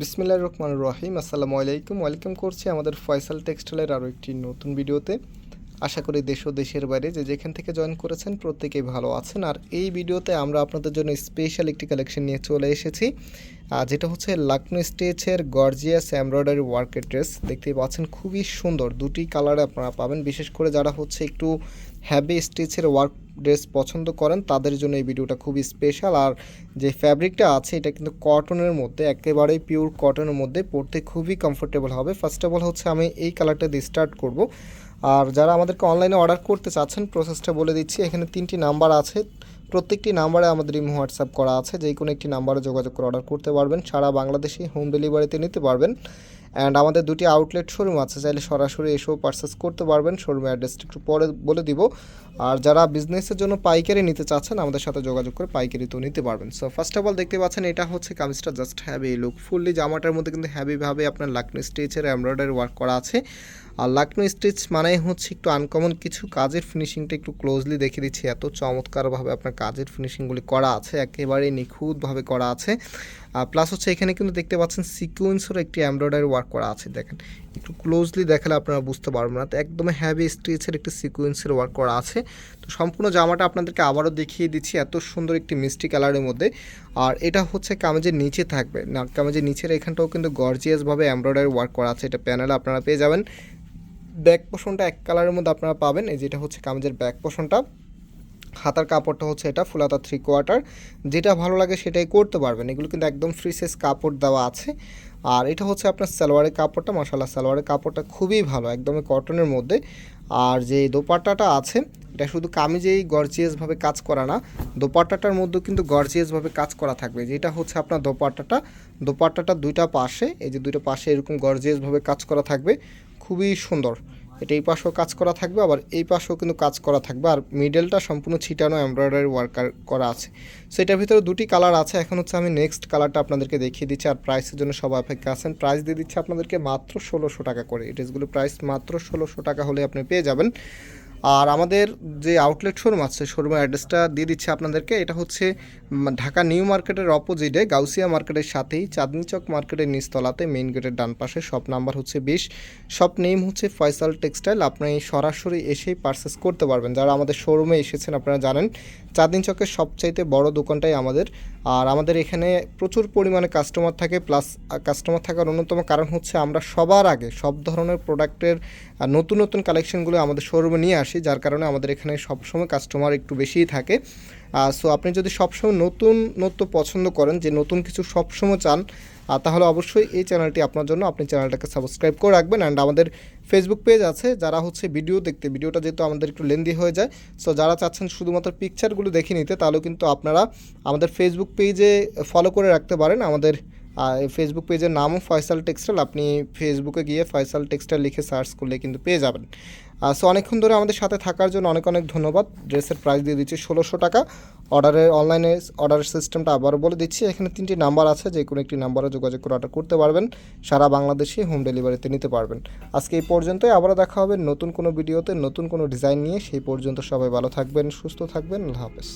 বিসমিল্লাহ রহমান রহিম। আসসালামু আলাইকুম। ওয়েলকাম করছি আমাদের ফয়সাল টেক্সটাইলের আরও একটি নতুন ভিডিওতে। আশা করি দেশ ও দেশের বাইরে যে যেখান থেকে জয়েন করেছেন প্রত্যেকেই ভালো আছেন। আর এই ভিডিওতে আমরা আপনাদের জন্য স্পেশাল একটি কালেকশন নিয়ে চলে এসেছি আর যেটা হচ্ছে লাকনো স্টেচের গর্জিয়াস এমব্রয়ডারি ওয়ার্কের ড্রেস দেখতেই পাচ্ছেন, খুবই সুন্দর। দুটি কালারে আপনারা পাবেন। বিশেষ করে যারা হচ্ছে একটু হ্যাভি স্টিচের ওয়ার্ক ড্রেস পছন্দ করেন, তাদের জন্য এই ভিডিওটা খুবই স্পেশাল আর যে ফ্যাব্রিকটা আছে, এটা কিন্তু কটনের মধ্যে, একেবারেই পিওর কটনের মধ্যে পড়তে খুবই কমফোর্টেবল হবে। ফার্স্ট অফ অল হচ্ছে আমি এই কালারটা দিয়ে স্টার্ট করব। আর যারা আমাদেরকে অনলাইনে অর্ডার করতে চাচ্ছেন প্রসেসটা বলে দিচ্ছি। এখানে তিনটি নাম্বার আছে। প্রত্যেকটি নাম্বারে আমাদের ইমো হোয়াটসঅ্যাপ করা আছে। যে কোনো একটি নাম্বারে যোগাযোগ করে অর্ডার করতে পারবেন। সারা বাংলাদেশে হোম ডেলিভারিতে নিতে পারবেন। অ্যান্ড আমাদের দুটি আউটলেট শোরুম আছে। চাইলে সরাসরি এসেও পারচেস করতে পারবেন। শোরুমের অ্যাড্রেসটা একটু পরে বলে দিব। আর যারা বিজনেসের জন্য পাইকারি নিতে চাচ্ছেন, আমাদের সাথে যোগাযোগ করে পাইকারি তো নিতে পারবেন। সো ফার্স্ট অফ অল দেখতে পাচ্ছেন এটা হচ্ছে কামিজটা জাস্ট হ্যাভি লুক ফুললি জামাটার মধ্যে কিন্তু হ্যাভিভাবে আপনার লাকনি স্টিচের এমব্রয়ডারি ওয়ার্ক করা আছে। আর লাকনো স্টিচ মানে হচ্ছে একটু আনকমন কিছু কাজের ফিনিশিংটা একটু ক্লোজলি দেখে দিচ্ছি। এত চমৎকারভাবে আপনার কাজের ফিনিশিংগুলি করা আছে একেবারে নিখুঁতভাবে করা আছে। আর প্লাস হচ্ছে এখানে কিন্তু দেখতে পাচ্ছেন সিকুয়েন্সের একটি এমব্রয়ডারি ওয়ার্ক করা আছে, দেখেন। একটু ক্লোজলি দেখালে আপনারা বুঝতে পারবেন না। তো একদম হ্যাভি স্টিচের একটি সিকুয়েন্সের ওয়ার্ক করা আছে। তো সম্পূর্ণ জামাটা আপনাদেরকে আবারও দেখিয়ে দিচ্ছি, এত সুন্দর একটি মিষ্টি কালারের মধ্যে। আর এটা হচ্ছে কামেজের নিচে থাকবে। না, কামেজের নিচের এখানটাও কিন্তু গর্জিয়াসভাবে এমব্রয়ডারি ওয়ার্ক করা আছে। এটা প্যানেল আপনারা পেয়ে যাবেন। ব্যাক পোষণটা এক কালারের মধ্যে আপনারা পাবেন। এই যেটা হচ্ছে কামিজের ব্যাক পোষণটা। হাতার কাপড়টা হচ্ছে এটা ফুল হাতা থ্রি কোয়ার্টার যেটা ভালো লাগে সেটাই করতে পারবেন। এগুলো কিন্তু একদম ফ্রি সাইজ কাপড় দেওয়া আছে। আর এটা হচ্ছে আপনার সালোয়ারের কাপড়টা। মশালা সালোয়ারের কাপড়টা খুবই ভালো একদমই কটনের মধ্যে। আর যে দোপাট্টাটা আছে, এটা শুধু কামিজেই গর্জিয়াসভাবে কাজ করা না, দোপাট্টাটার মধ্যেও কিন্তু গর্জিয়াসভাবে কাজ করা থাকবে। যেটা হচ্ছে আপনার দোপাট্টাটা দোপাট্টাটা দুইটা পাশে, এই যে দুইটা পাশে এরকম গর্জিয়াসভাবে কাজ করা থাকবে। খুবই সুন্দর। এটা এই পাশেও কাজ করা থাকবে, আবার এই পাশেও কিন্তু কাজ করা থাকবে। আর মিডেলটা সম্পূর্ণ ছিটানো এমব্রয়ডারি ওয়ার্কার করা আছে। সো এটার ভিতরে দুটি কালার আছে। এখন হচ্ছে আমি নেক্সট কালারটা আপনাদেরকে দেখিয়ে দিচ্ছি। আর প্রাইসের জন্য সব অপেক্ষা আছেন। প্রাইস দিয়ে দিচ্ছি আপনাদেরকে মাত্র ষোলোশো টাকা করে। এই ড্রেসগুলো প্রাইস মাত্র ষোলোশো টাকা হলে আপনি পেয়ে যাবেন। আর আমাদের যে আউটলেট শোরুম আছে শোরুমের অ্যাড্রেসটা দিয়ে দিচ্ছি আপনাদেরকে। এটা হচ্ছে ঢাকা নিউ মার্কেটের অপোজিটে গাউসিয়া মার্কেটের সাথেই চাঁদনি চক মার্কেটের নিচতলাতে মেইন গেটের ডান পাশে শপ নাম্বার হচ্ছে বিশ। শপ নেম হচ্ছে ফয়সাল টেক্সটাইল আপনি সরাসরি এসেই পারচেস করতে পারবেন। যারা আমাদের শোরুমে এসেছেন, আপনারা জানেন চাঁদনি চকের সবচাইতে বড় দোকানটাই আমাদের আর আমাদের এখানে প্রচুর পরিমাণে কাস্টমার থাকে প্লাস কাস্টমার থাকার অন্যতম কারণ হচ্ছে আমরা সবার আগে সব ধরনের প্রোডাক্টের নতুন নতুন কালেকশনগুলো আমাদের শোরুমে নিয়ে আসি, যার কারণে আমাদের এখানে সবসময় কাস্টমার একটু বেশিই থাকে। সো আপনি যদি সবসময় নতুন নতুন পছন্দ করেন, যে নতুন কিছু সবসময় চান তাহলে অবশ্যই এই চ্যানেলটি আপনার জন্য। আপনি চ্যানেলটাকে সাবস্ক্রাইব করে রাখবেন অ্যান্ড আমাদের ফেসবুক পেজ আছে, যারা হচ্ছে ভিডিও দেখতে ভিডিওটা যেহেতু আমাদের একটু লেন্দি হয়ে যায় সো যারা চাচ্ছেন শুধুমাত্র পিকচারগুলো দেখে নিতে, তাহলেও কিন্তু আপনারা আমাদের ফেসবুক পেজে ফলো করে রাখতে পারেন। আমাদের ফেসবুক পেজের নামও ফয়সাল টেক্সটাইল আপনি ফেসবুকে গিয়ে ফয়সাল টেক্সটাইল লিখে সার্চ করলে কিন্তু পেয়ে যাবেন। সো অনেকক্ষণ ধরে আমাদের সাথে থাকার জন্য অনেক অনেক ধন্যবাদ। ড্রেসের প্রাইস দিয়ে দিচ্ছি ষোলোশো টাকা। অর্ডারের অনলাইনে অর্ডারের সিস্টেমটা আবারও বলে দিচ্ছি, এখানে তিনটি নাম্বার আছে, যে কোনো একটি নাম্বারে যোগাযোগ করে অর্ডার করতে পারবেন, সারা বাংলাদেশে হোম ডেলিভারিতে নিতে পারবেন। আজকে এই পর্যন্তই, আবারও দেখা হবে নতুন কোনো ভিডিওতে, নতুন কোনো ডিজাইন নিয়ে, সেই পর্যন্ত সবাই ভালো থাকবেন, সুস্থ থাকবেন, আল্লাহ হাফেজ।